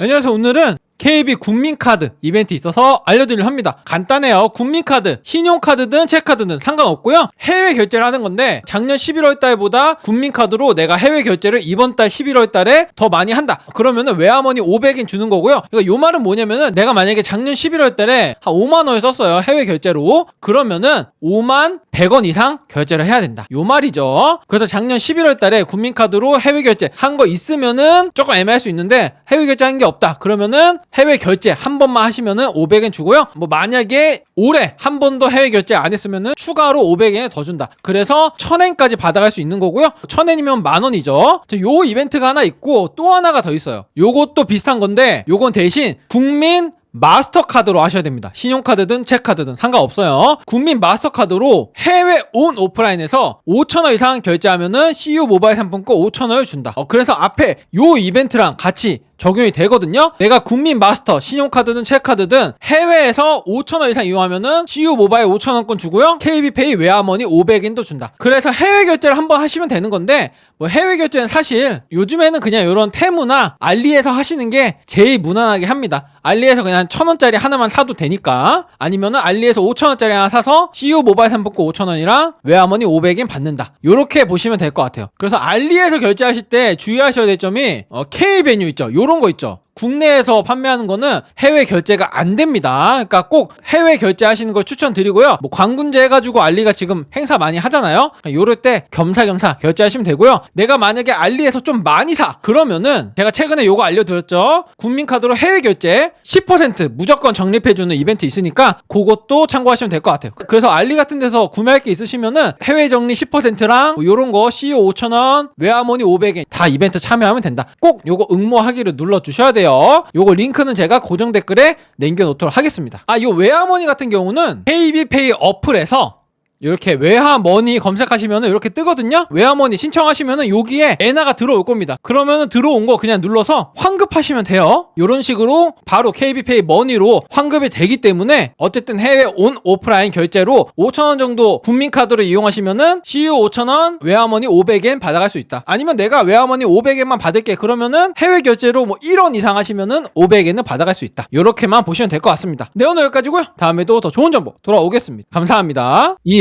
안녕하세요. 오늘은 KB 국민카드 이벤트 있어서 알려드리려 합니다. 간단해요. 국민카드, 신용카드든 체크카드든 상관없고요. 해외 결제를 하는 건데 작년 11월 달보다 국민카드로 내가 해외 결제를 이번 달 11월 달에 더 많이 한다. 그러면은 외화머니 500엔 주는 거고요. 그러니까 요 말은 뭐냐면은 내가 만약에 작년 11월 달에 한 5만 원을 썼어요. 해외 결제로. 그러면은 5만 100원 이상 결제를 해야 된다. 요 말이죠. 그래서 작년 11월 달에 국민카드로 해외 결제 한 거 있으면은 조금 애매할 수 있는데 해외 결제한 게 없다. 그러면은 해외 결제 한 번만 하시면은 500엔 주고요. 뭐 만약에 올해 한 번도 해외 결제 안 했으면은 추가로 500엔 더 준다. 그래서 1000엔까지 받아갈 수 있는 거고요. 1000엔이면 만 원이죠. 요 이벤트가 하나 있고 또 하나가 더 있어요. 요것도 비슷한 건데 요건 대신 국민 마스터카드로 하셔야 됩니다. 신용카드든 체크카드든 상관없어요. 국민 마스터카드로 해외 온 오프라인에서 5,000원 이상 결제하면은 CU 모바일 상품권 5,000원을 준다. 어, 그래서 앞에 요 이벤트랑 같이 적용이 되거든요. 내가 국민 마스터 신용카드든 체크카드든 해외에서 5,000원 이상 이용하면은 CU 모바일 5,000원권 주고요. KB페이 외화머니 500엔도 준다. 그래서 해외 결제를 한번 하시면 되는 건데 뭐 해외 결제는 사실 요즘에는 그냥 이런 테무나 알리에서 하시는 게 제일 무난하게 합니다. 알리에서 그냥 천 원짜리 하나만 사도 되니까 아니면은 알리에서 5천 원짜리 하나 사서 CU 모바일 상품권 5천 원이랑 외화머니 500엔 받는다. 요렇게 보시면 될 것 같아요. 그래서 알리에서 결제하실 때 주의하셔야 될 점이 어, K 메뉴 있죠. 요런 거 있죠. 국내에서 판매하는 거는 해외 결제가 안 됩니다. 그러니까 꼭 해외 결제하시는 걸 추천드리고요. 뭐 광군제 해가지고 알리가 지금 행사 많이 하잖아요. 그러니까 요럴 때 겸사겸사 결제하시면 되고요. 내가 만약에 알리에서 좀 많이 사 그러면은 제가 최근에 요거 알려드렸죠. 국민카드로 해외 결제 10% 무조건 적립해주는 이벤트 있으니까 그것도 참고하시면 될 것 같아요. 그래서 알리 같은 데서 구매할 게 있으시면은 해외 적립 10%랑 뭐 요런 거 CU 5,000원, 외화머니 500엔 다 이벤트 참여하면 된다. 꼭 요거 응모하기를 눌러주셔야 돼요. 요거 링크는 제가 고정 댓글에 남겨놓도록 하겠습니다. 아, 요 외화머니 같은 경우는 KB페이 어플에서 이렇게 외화머니 검색하시면은 이렇게 뜨거든요. 외화머니 신청하시면은 여기에 엔화가 들어올 겁니다. 그러면은 들어온 거 그냥 눌러서 환급하시면 돼요. 이런 식으로 바로 KB페이 머니로 환급이 되기 때문에 어쨌든 해외 온 오프라인 결제로 5,000원 정도 국민카드로 이용하시면은 CU 5,000원, 외화머니 500엔 받아갈 수 있다. 아니면 내가 외화머니 500엔만 받을게 그러면은 해외 결제로 뭐 1원 이상 하시면은 500엔은 받아갈 수 있다. 이렇게만 보시면 될 것 같습니다. 네 오늘 여기까지고요. 다음에도 더 좋은 정보 돌아오겠습니다. 감사합니다. 이